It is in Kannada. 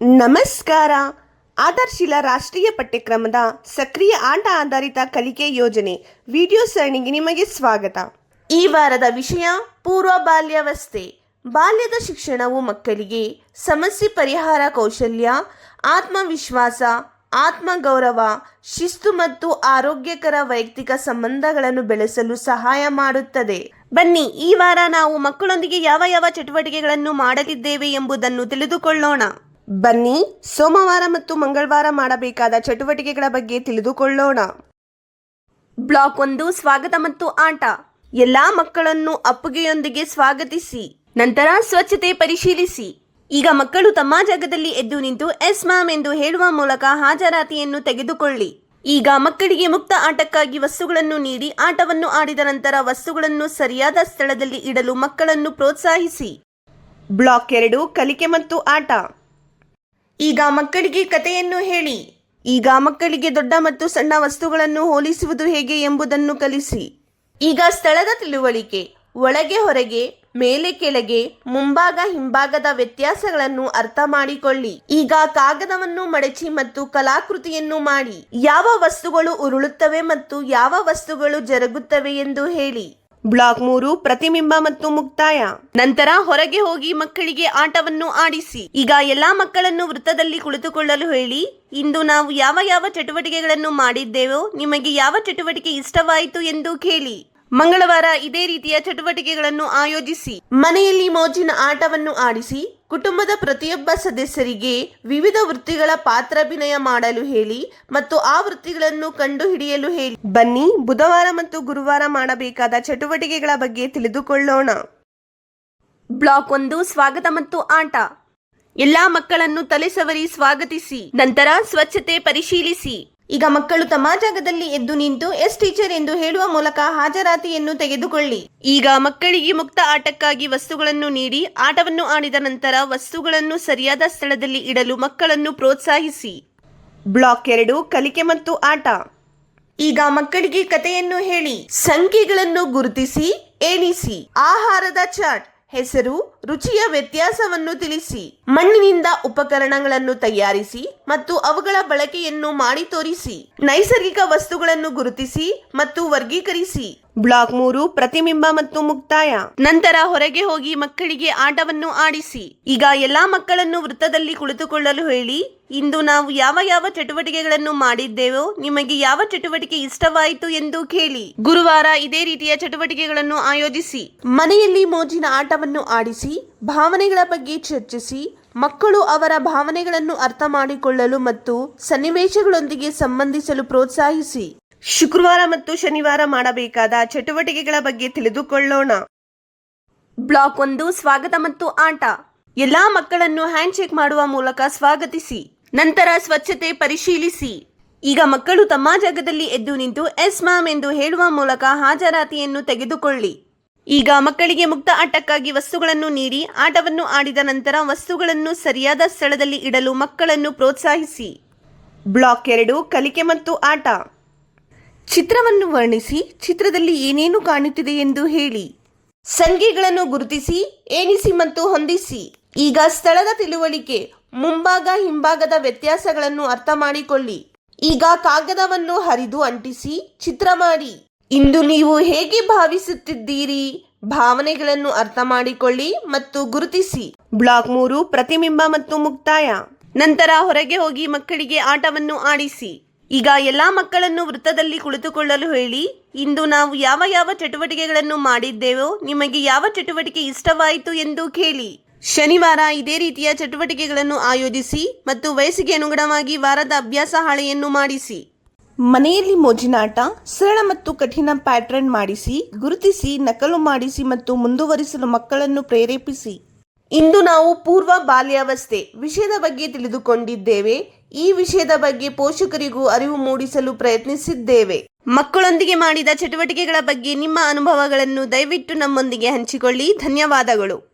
ನಮಸ್ಕಾರ. ಆಧಾರ್ಶೀಲ ರಾಷ್ಟ್ರೀಯ ಪಠ್ಯಕ್ರಮದ ಸಕ್ರಿಯ ಆಟ ಆಧಾರಿತ ಕಲಿಕೆ ಯೋಜನೆ ವಿಡಿಯೋ ಸರಣಿಗೆ ನಿಮಗೆ ಸ್ವಾಗತ. ಈ ವಾರದ ವಿಷಯ ಪೂರ್ವ ಬಾಲ್ಯಾವಸ್ಥೆ. ಬಾಲ್ಯದ ಶಿಕ್ಷಣವು ಮಕ್ಕಳಿಗೆ ಸಮಸ್ಯೆ ಪರಿಹಾರ ಕೌಶಲ್ಯ, ಆತ್ಮವಿಶ್ವಾಸ, ಆತ್ಮಗೌರವ, ಶಿಸ್ತು ಮತ್ತು ಆರೋಗ್ಯಕರ ವೈಯಕ್ತಿಕ ಸಂಬಂಧಗಳನ್ನು ಬೆಳೆಸಲು ಸಹಾಯ ಮಾಡುತ್ತದೆ. ಬನ್ನಿ, ಈ ವಾರ ನಾವು ಮಕ್ಕಳೊಂದಿಗೆ ಯಾವ ಯಾವ ಚಟುವಟಿಕೆಗಳನ್ನು ಮಾಡಲಿದ್ದೇವೆ ಎಂಬುದನ್ನು ತಿಳಿದುಕೊಳ್ಳೋಣ. ಬನ್ನಿ ಸೋಮವಾರ ಮತ್ತು ಮಂಗಳವಾರ ಮಾಡಬೇಕಾದ ಚಟುವಟಿಕೆಗಳ ಬಗ್ಗೆ ತಿಳಿದುಕೊಳ್ಳೋಣ. ಬ್ಲಾಕ್ ಒಂದು, ಸ್ವಾಗತ ಮತ್ತು ಆಟ. ಎಲ್ಲಾ ಮಕ್ಕಳನ್ನು ಅಪ್ಪುಗೆಯೊಂದಿಗೆ ಸ್ವಾಗತಿಸಿ. ನಂತರ ಸ್ವಚ್ಛತೆ ಪರಿಶೀಲಿಸಿ. ಈಗ ಮಕ್ಕಳು ತಮ್ಮ ಜಾಗದಲ್ಲಿ ಎದ್ದು ನಿಂತು ಎಸ್ ಮ್ಯಾಮ್ ಎಂದು ಹೇಳುವ ಮೂಲಕ ಹಾಜರಾತಿಯನ್ನು ತೆಗೆದುಕೊಳ್ಳಿ. ಈಗ ಮಕ್ಕಳಿಗೆ ಮುಕ್ತ ಆಟಕ್ಕಾಗಿ ವಸ್ತುಗಳನ್ನು ನೀಡಿ ಆಟವನ್ನು ಆಡಿದ ನಂತರ ವಸ್ತುಗಳನ್ನು ಸರಿಯಾದ ಸ್ಥಳದಲ್ಲಿ ಇಡಲು ಮಕ್ಕಳನ್ನು ಪ್ರೋತ್ಸಾಹಿಸಿ. ಬ್ಲಾಕ್ ಎರಡು, ಕಲಿಕೆ ಮತ್ತು ಆಟ. ಈಗ ಮಕ್ಕಳಿಗೆ ಕಥೆಯನ್ನು ಹೇಳಿ. ಈಗ ಮಕ್ಕಳಿಗೆ ದೊಡ್ಡ ಮತ್ತು ಸಣ್ಣ ವಸ್ತುಗಳನ್ನು ಹೋಲಿಸುವುದು ಹೇಗೆ ಎಂಬುದನ್ನು ಕಲಿಸಿ. ಈಗ ಸ್ಥಳದ ತಿಳುವಳಿಕೆ. ಒಳಗೆ ಹೊರಗೆ, ಮೇಲೆ ಕೆಳಗೆ, ಮುಂಭಾಗ ಹಿಂಭಾಗದ ವ್ಯತ್ಯಾಸಗಳನ್ನು ಅರ್ಥ ಮಾಡಿಕೊಳ್ಳಿ. ಈಗ ಕಾಗದವನ್ನು ಮಡಚಿ ಮತ್ತು ಕಲಾಕೃತಿಯನ್ನು ಮಾಡಿ. ಯಾವ ವಸ್ತುಗಳು ಉರುಳುತ್ತವೆ ಮತ್ತು ಯಾವ ವಸ್ತುಗಳು ಜರುಗುತ್ತವೆ ಎಂದು ಹೇಳಿ. ಬ್ಲಾಕ್ ಮೂರು, ಪ್ರತಿಬಿಂಬ ಮತ್ತು ಮುಕ್ತಾಯ. ನಂತರ ಹೊರಗೆ ಹೋಗಿ ಮಕ್ಕಳಿಗೆ ಆಟವನ್ನು ಆಡಿಸಿ. ಈಗ ಎಲ್ಲಾ ಮಕ್ಕಳನ್ನು ವೃತ್ತದಲ್ಲಿ ಕುಳಿತುಕೊಳ್ಳಲು ಹೇಳಿ, ಇಂದು ನಾವು ಯಾವ ಯಾವ ಚಟುವಟಿಕೆಗಳನ್ನು ಮಾಡಿದ್ದೇವೋ, ನಿಮಗೆ ಯಾವ ಚಟುವಟಿಕೆ ಇಷ್ಟವಾಯಿತು ಎಂದು ಕೇಳಿ. ಮಂಗಳವಾರ ಇದೇ ರೀತಿಯ ಚಟುವಟಿಕೆಗಳನ್ನು ಆಯೋಜಿಸಿ, ಮನೆಯಲ್ಲಿ ಮೋಜಿನ ಆಟವನ್ನು ಆಡಿಸಿ ಕುಟುಂಬದ ಪ್ರತಿಯೊಬ್ಬ ಸದಸ್ಯರಿಗೆ ವಿವಿಧ ವೃತ್ತಿಗಳ ಪಾತ್ರಾಭಿನಯ ಮಾಡಲು ಹೇಳಿ ಮತ್ತು ಆ ವೃತ್ತಿಗಳನ್ನು ಕಂಡುಹಿಡಿಯಲು ಹೇಳಿ. ಬನ್ನಿ, ಬುಧವಾರ ಮತ್ತು ಗುರುವಾರ ಮಾಡಬೇಕಾದ ಚಟುವಟಿಕೆಗಳ ಬಗ್ಗೆ ತಿಳಿದುಕೊಳ್ಳೋಣ. ಬ್ಲಾಕ್ ಒಂದು, ಸ್ವಾಗತ ಮತ್ತು ಆಟ. ಎಲ್ಲಾ ಮಕ್ಕಳನ್ನು ತಲೆ ಸವರಿ ಸ್ವಾಗತಿಸಿ. ನಂತರ ಸ್ವಚ್ಛತೆ ಪರಿಶೀಲಿಸಿ. ಈಗ ಮಕ್ಕಳು ತಮ್ಮ ಜಾಗದಲ್ಲಿ ಎದ್ದು ನಿಂತು ಎಸ್ ಟೀಚರ್ ಎಂದು ಹೇಳುವ ಮೂಲಕ ಹಾಜರಾತಿಯನ್ನು ತೆಗೆದುಕೊಳ್ಳಿ. ಈಗ ಮಕ್ಕಳಿಗೆ ಮುಕ್ತ ಆಟಕ್ಕಾಗಿ ವಸ್ತುಗಳನ್ನು ನೀಡಿ, ಆಟವನ್ನು ಆಡಿದ ನಂತರ ವಸ್ತುಗಳನ್ನು ಸರಿಯಾದ ಸ್ಥಳದಲ್ಲಿ ಇಡಲು ಮಕ್ಕಳನ್ನು ಪ್ರೋತ್ಸಾಹಿಸಿ. ಬ್ಲಾಕ್ ಎರಡು, ಕಲಿಕೆ ಮತ್ತು ಆಟ. ಈಗ ಮಕ್ಕಳಿಗೆ ಕಥೆಯನ್ನು ಹೇಳಿ. ಸಂಖ್ಯೆಗಳನ್ನು ಗುರುತಿಸಿ, ಎಣಿಸಿ. ಆಹಾರದ ಚಾಟ್. ಹೆಸರು, ರುಚಿಯ ವ್ಯತ್ಯಾಸವನ್ನು ತಿಳಿಸಿ. ಮಣ್ಣಿನಿಂದ ಉಪಕರಣಗಳನ್ನು ತಯಾರಿಸಿ ಮತ್ತು ಅವುಗಳ ಬಳಕೆಯನ್ನು ಮಾಡಿ ತೋರಿಸಿ. ನೈಸರ್ಗಿಕ ವಸ್ತುಗಳನ್ನು ಗುರುತಿಸಿ ಮತ್ತು ವರ್ಗೀಕರಿಸಿ. ಬ್ಲಾಕ್ ಮೂರು, ಪ್ರತಿಬಿಂಬ ಮತ್ತು ಮುಕ್ತಾಯ. ನಂತರ ಹೊರಗೆ ಹೋಗಿ ಮಕ್ಕಳಿಗೆ ಆಟವನ್ನು ಆಡಿಸಿ. ಈಗ ಎಲ್ಲಾ ಮಕ್ಕಳನ್ನು ವೃತ್ತದಲ್ಲಿ ಕುಳಿತುಕೊಳ್ಳಲು ಹೇಳಿ, ಇಂದು ನಾವು ಯಾವ ಯಾವ ಚಟುವಟಿಕೆಗಳನ್ನು ಮಾಡಿದ್ದೇವೋ, ನಿಮಗೆ ಯಾವ ಚಟುವಟಿಕೆ ಇಷ್ಟವಾಯಿತು ಎಂದು ಕೇಳಿ. ಗುರುವಾರ ಇದೇ ರೀತಿಯ ಚಟುವಟಿಕೆಗಳನ್ನು ಆಯೋಜಿಸಿ, ಮನೆಯಲ್ಲಿ ಮೋಜಿನ ಆಟವನ್ನು ಆಡಿಸಿ, ಭಾವನೆಗಳ ಬಗ್ಗೆ ಚರ್ಚಿಸಿ, ಮಕ್ಕಳು ಅವರ ಭಾವನೆಗಳನ್ನು ಅರ್ಥ ಮಾಡಿಕೊಳ್ಳಲು ಮತ್ತು ಸನ್ನಿವೇಶಗಳೊಂದಿಗೆ ಸಂಬಂಧಿಸಲು ಪ್ರೋತ್ಸಾಹಿಸಿ. ಶುಕ್ರವಾರ ಮತ್ತು ಶನಿವಾರ ಮಾಡಬೇಕಾದ ಚಟುವಟಿಕೆಗಳ ಬಗ್ಗೆ ತಿಳಿದುಕೊಳ್ಳೋಣ. ಬ್ಲಾಕ್ ಒಂದು, ಸ್ವಾಗತ ಮತ್ತು ಆಟ. ಎಲ್ಲಾ ಮಕ್ಕಳನ್ನು ಹ್ಯಾಂಡ್ ಚೆಕ್ ಮಾಡುವ ಮೂಲಕ ಸ್ವಾಗತಿಸಿ. ನಂತರ ಸ್ವಚ್ಛತೆ ಪರಿಶೀಲಿಸಿ. ಈಗ ಮಕ್ಕಳು ತಮ್ಮ ಜಾಗದಲ್ಲಿ ಎದ್ದು ನಿಂತು ಎಸ್ ಮ್ಯಾಮ್ ಎಂದು ಹೇಳುವ ಮೂಲಕ ಹಾಜರಾತಿಯನ್ನು ತೆಗೆದುಕೊಳ್ಳಿ. ಈಗ ಮಕ್ಕಳಿಗೆ ಮುಕ್ತ ಆಟಕ್ಕಾಗಿ ವಸ್ತುಗಳನ್ನು ನೀಡಿ, ಆಟವನ್ನು ಆಡಿದ ನಂತರ ವಸ್ತುಗಳನ್ನು ಸರಿಯಾದ ಸ್ಥಳದಲ್ಲಿ ಇಡಲು ಮಕ್ಕಳನ್ನು ಪ್ರೋತ್ಸಾಹಿಸಿ. ಬ್ಲಾಕ್ ಎರಡು, ಕಲಿಕೆ ಮತ್ತು ಆಟ. ಚಿತ್ರವನ್ನು ವರ್ಣಿಸಿ ಚಿತ್ರದಲ್ಲಿ ಏನೇನು ಕಾಣುತ್ತಿದೆ ಎಂದು ಹೇಳಿ. ಸಂಖ್ಯೆಗಳನ್ನು ಗುರುತಿಸಿ, ಎಣಿಸಿ ಮತ್ತು ಹೊಂದಿಸಿ. ಈಗ ಸ್ಥಳದ ತಿಳುವಳಿಕೆ, ಮುಂಭಾಗ, ಹಿಂಭಾಗದ ವ್ಯತ್ಯಾಸಗಳನ್ನು ಅರ್ಥ ಮಾಡಿಕೊಳ್ಳಿ. ಈಗ ಕಾಗದವನ್ನು ಹರಿದು ಅಂಟಿಸಿ, ಚಿತ್ರ ಮಾಡಿ. ಇಂದು ನೀವು ಹೇಗೆ ಭಾವಿಸುತ್ತಿದ್ದೀರಿ? ಭಾವನೆಗಳನ್ನು ಅರ್ಥ ಮಾಡಿಕೊಳ್ಳಿ ಮತ್ತು ಗುರುತಿಸಿ. ಬ್ಲಾಕ್ ಮೂರು, ಪ್ರತಿಬಿಂಬ ಮತ್ತು ಮುಕ್ತಾಯ. ನಂತರ ಹೊರಗೆ ಹೋಗಿ ಮಕ್ಕಳಿಗೆ ಆಟವನ್ನು ಆಡಿಸಿ. ಈಗ ಎಲ್ಲ ಮಕ್ಕಳನ್ನು ವೃತ್ತದಲ್ಲಿ ಕುಳಿತುಕೊಳ್ಳಲು ಹೇಳಿ, ಇಂದು ನಾವು ಯಾವ ಯಾವ ಚಟುವಟಿಕೆಗಳನ್ನು ಮಾಡಿದ್ದೇವೋ ನಿಮಗೆ ಯಾವ ಚಟುವಟಿಕೆ ಇಷ್ಟವಾಯಿತು ಎಂದು ಕೇಳಿ. ಶನಿವಾರ ಇದೇ ರೀತಿಯ ಚಟುವಟಿಕೆಗಳನ್ನು ಆಯೋಜಿಸಿ ಮತ್ತು ವಯಸ್ಸಿಗೆ ಅನುಗುಣವಾಗಿ ವಾರದ ಅಭ್ಯಾಸ ಹಾಳೆಯನ್ನು ಮಾಡಿಸಿ. ಮನೆಯಲ್ಲಿ ಮೋಜಿನಾಟ, ಸರಳ ಮತ್ತು ಕಠಿಣ ಪ್ಯಾಟ್ರನ್ ಮಾಡಿಸಿ, ಗುರುತಿಸಿ, ನಕಲು ಮಾಡಿಸಿ ಮತ್ತು ಮುಂದುವರಿಸಲು ಮಕ್ಕಳನ್ನು ಪ್ರೇರೇಪಿಸಿ. ಇಂದು ನಾವು ಪೂರ್ವ ಬಾಲ್ಯಾವಸ್ಥೆ ವಿಷಯದ ಬಗ್ಗೆ ತಿಳಿದುಕೊಂಡಿದ್ದೇವೆ. ಈ ವಿಷಯದ ಬಗ್ಗೆ ಪೋಷಕರಿಗೂ ಅರಿವು ಮೂಡಿಸಲು ಪ್ರಯತ್ನಿಸಿದ್ದೇವೆ. ಮಕ್ಕಳೊಂದಿಗೆ ಮಾಡಿದ ಚಟುವಟಿಕೆಗಳ ಬಗ್ಗೆ ನಿಮ್ಮ ಅನುಭವಗಳನ್ನು ದಯವಿಟ್ಟು ನಮ್ಮೊಂದಿಗೆ ಹಂಚಿಕೊಳ್ಳಿ. ಧನ್ಯವಾದಗಳು.